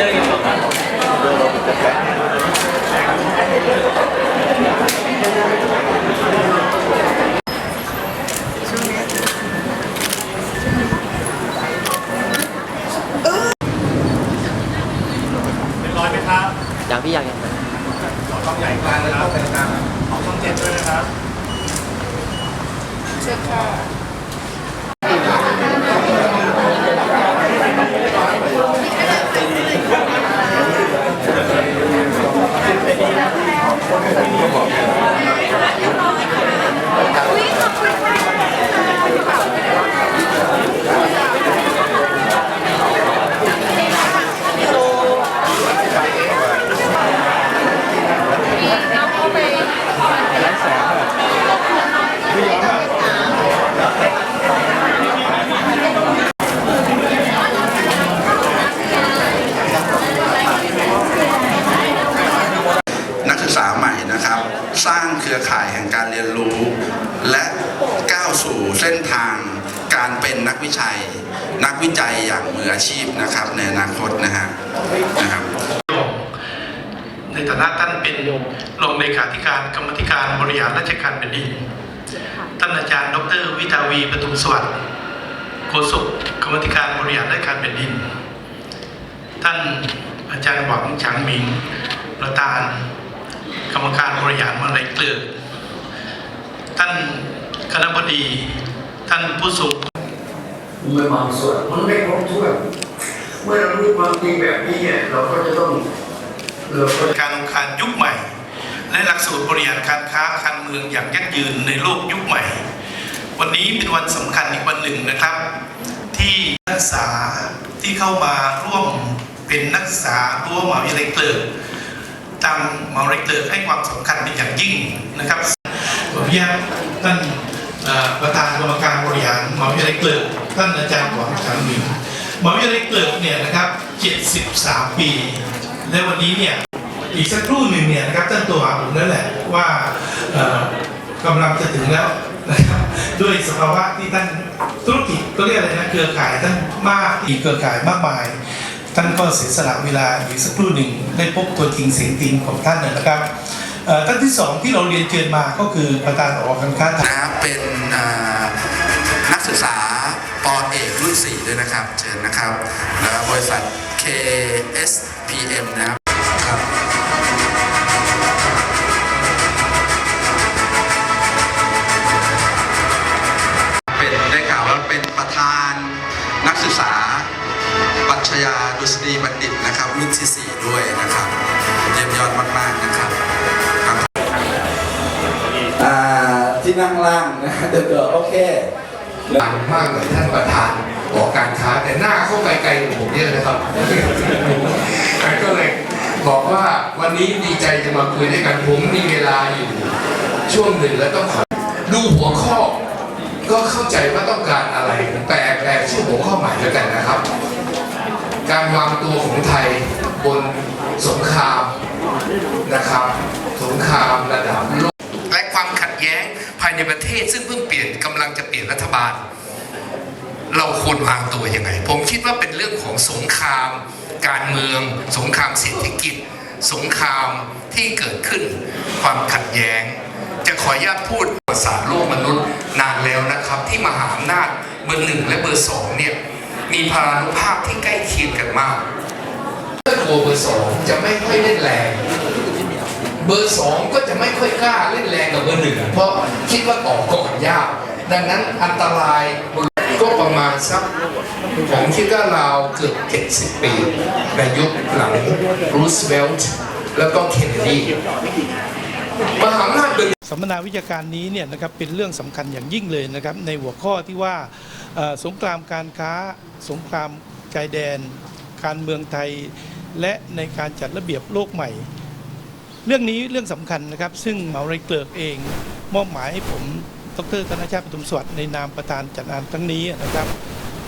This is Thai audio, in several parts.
เจอกันสองคนเป็นร้อยไหมครับยังพี่ยังยังต้องใหญ่กลางนะครับเป็นกลางของช่องเจ็ดด้วยนะครับนักศึกษาใหม่นะครับ ส ร้างเครือข่ายแห่งการเรียนรู้ และก้าวสู่เส้นทางการเป็นนักวิจัย นักวิจัยอย่างมืออาชีพนะครับ ในอนาคตนะฮะนะครับในฐานะท่านเป็นรองเลขาธิการกรรมาธิการบริหารราชการแผ่นดินท่านอาจารย์ ดร วิทาวีปทุมสวัสดิ์โฆษกกรรมาธิการบริหารราชการแผ่นดิน ท่านอาจารย์หวังฉางหมิงประธาน กรรมการบริหารมหาลัยเกลือท่านคณบดีท่านผู้สูงมันบางส่วนมันไม่ครบถ้วนเมื่อเรารู้ความจริงแบบนี้เนี่ยเราก็จะต้องเราก็การองค์การยุคใหม่ และหลักสูตรบริหารการค้าการเมืองอย่างยั่งยืนในโลกยุคใหม่ วันนี้เป็นวันสำคัญอีกวันหนึ่งนะครับ ที่นักศึกษาที่เข้ามาร่วมเป็นนักศึกษารั้วมหาวิทยาลัยเกลิก ทางมาวิเกลิกให้ความสำคัญเป็นอย่างยิ่งนะครับขออนุญาตท่านประธานกรรมการบริหารมหาวิทยาลัยเกลิกท่านอาจารย์หวังฉังหมิงมหาวิทยาลัยเกลิกเนี่ยนะครับ 73 ปี และวันนี้เนี่ยอีกสักครู่หนึ่งเนี่ยนะครับท่านตัวผมนั่นแหละว่ากำลังจะถึงแล้วนะครับด้วยสภาวะที่ท่านธุรกิจก็เรียกอะไรนะเครือข่ายท่านมากอีกเครือข่ายมากมาย ท่านก็เสียสละเวลาอีกสักครู่หนึ่งได้พบตัวจริงเสียงจริงของท่านนะครับเอ่อท่านที่สองที่เราเรียนเชิญมาก็คือประธานออกการค้าไทยนะครับเป็นอ่านักศึกษาปอเอกรุ่น4ด้วยนะครับ เชิญนะครับแล้วบริษัท KSPM นะครับครับเป็นได้ข่าวว่าเป็นประธานนักศึกษาปรัชญา ดุษฎีบัณฑิตนะครับรุ่นที่ 4 ด้วยนะครับเยี่ยมยอดมากๆนะครับครับอ่าที่นั่งล่างนะเดี๋ยวๆโอเคดังมากเลยท่านประธานหอการค้าแต่หน้าเข้าไปไกลกว่าผมเยอะนะครับก็เลยบอกว่าวันนี้ดีใจจะมาคุยด้วยกันผมมีเวลาอยู่ ช่วงหนึ่งแล้วต้องขอดูหัวข้อ ก็เข้าใจว่าต้องการอะไรแปลแปลชื่อหัวข้อใหม่แล้วกันนะครับ การวางตัวของไทยบนสงครามนะครับ สงครามระดับโลกและความขัดแย้งภายในประเทศ ซึ่งเพิ่งเปลี่ยนกำลังจะเปลี่ยนรัฐบาล เราควรวางตัวยังไง ผมคิดว่าเป็นเรื่องของสงคราม การเมือง สงครามเศรษฐกิจ สงครามที่เกิดขึ้นความขัดแย้ง จะขออนุญาตพูดประวัติศาโลกมนุษย์นานแล้วนะครับ ที่มหาอำนาจเบอร์หนึ่งและเบอร์สองเนี่ย มีพลานุภาพที่ใกล้เคียงกันมากเบอร์โทรเบอร์สองจะไม่ค่อยเล่นแรง เบอร์สองก็จะไม่ค่อยกล้าเล่นแรงกับเบอร์หนึ่งเพราะคิดว่าต่อก่อนยาก ดังนั้นอันตรายก็ประมาณสักผมคิดว่าราวเกือบ 70 ปี ในยุคหลังรูสเวลต์แล้วก็เคนเนดีมหาอำนาจเบอร์สัมมนาวิชาการนี้เนี่ยนะครับเป็นเรื่องสำคัญอย่างยิ่งเลยนะครับในหัวข้อที่ว่าเอ่อ สงครามการค้า สงครามชายแดน การเมืองไทย และในการจัดระเบียบโลกใหม่ เรื่องนี้เรื่องสำคัญนะครับ ซึ่งเหมาไรเกลิกเอง มอบหมายให้ผมดรธนชาติปทุมสวัสดิ์ในนามประธานจัดงานครั้งนี้นะครับ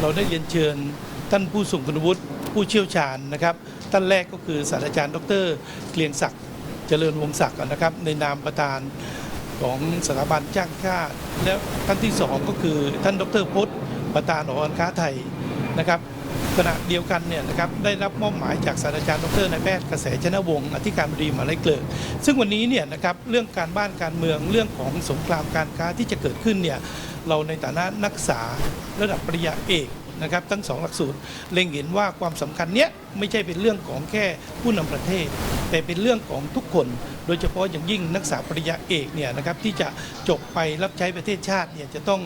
เราได้เรียนเชิญท่านผู้ทรงคุณวุฒิผู้เชี่ยวชาญนะครับ ท่านแรกก็คือศาสตราจารย์ ดรเกลียงศักดิ์เจริญวงศักดิ์นะครับ ในนามประธานของสถาบันจ้างชาติ และท่านที่สองก็คือท่านดรพจน์ ประธานหอการค้าไทยนะครับขณะเดียวกันเนี่ยนะครับได้รับมอบหมายจากศาสตราจารย์ดรนายแพทย์เกษชนะวงศ์อธิการบดีมหาลัยเกลิกซึ่งวันนี้เนี่ยนะครับเรื่องการบ้านการเมืองเรื่องของสงครามการค้าที่จะเกิดขึ้นเนี่ยเราในฐานะนักศึกษาระดับปริญญาเอกนะครับทั้งสองหลักสูตรเล็งเห็นว่าความสำคัญเนี้ยไม่ใช่เป็นเรื่องของแค่ผู้นำประเทศ แต่เป็นเรื่องของทุกคน โดยเฉพาะอย่างยิ่งนักศึกษาปริญญาเอกเนี่ยนะครับที่จะจบไปรับใช้ประเทศชาติเนี่ยจะต้อง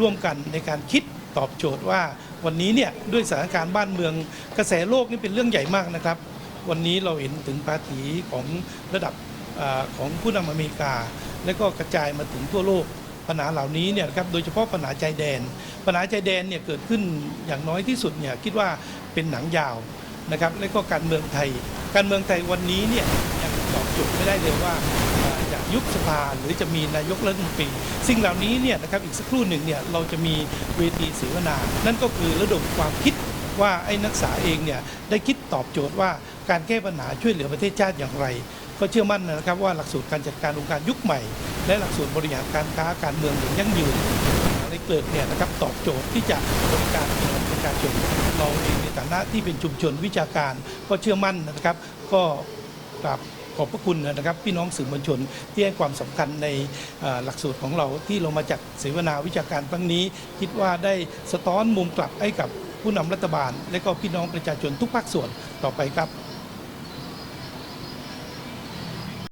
ร่วมกันในการคิด ตอบโจทย์ว่าวันนี้เนี่ยด้วยสถานการณ์บ้านเมืองกระแสโลกนี่เป็นเรื่องใหญ่มากนะครับ วันนี้เราเห็นถึงภาษีของระดับอของผู้นำอเมริกา และก็กระจายมาถึงทั่วโลกปัญหาเหล่านี้เนี่ยครับโดยเฉพาะปัญหาชายแดน ปัญหาชายแดนเนี่ยเกิดขึ้นอย่างน้อยที่สุดเนี่ยคิดว่าเป็นหนังยาวนะครับและก็การเมืองไทย การเมืองไทยวันนี้เนี่ยยังตอบโจทย์ไม่ได้เลยว่า จะยุบสภาหรือจะมีนายกรัฐมนตรีสิ่งเหล่านี้เนี่ยนะครับอีกสักครู่หนึ่งเนี่ยเราจะมีเวทีเสวนา นั่นก็คือระดมความคิดว่าไอ้นักศึกษาเองเนี่ยได้คิดตอบโจทย์ว่าการแก้ปัญหาช่วยเหลือประเทศชาติอย่างไร ก็เชื่อมั่นนะครับว่าหลักสูตรการจัดการองค์การยุคใหม่ และหลักสูตรบริหารการค้าการเมืองอย่างยั่งยืนในเกิดเนี่ยนะครับตอบโจทย์ที่จะบริการพี่น้องประชาชนเราเองในฐานะที่เป็นชุมชนวิชาการ ก็เชื่อมั่นนะครับ ก็กราบ ขอบพระคุณนะครับ พี่น้องสื่อมวลชนที่ให้ความสำคัญในหลักสูตรของเราที่เรามาจัดเสวนาวิชาการครั้งนี้ คิดว่าได้สะท้อนมุมกลับให้กับผู้นำรัฐบาล และก็พี่น้องประชาชนทุกภาคส่วนต่อไปครับ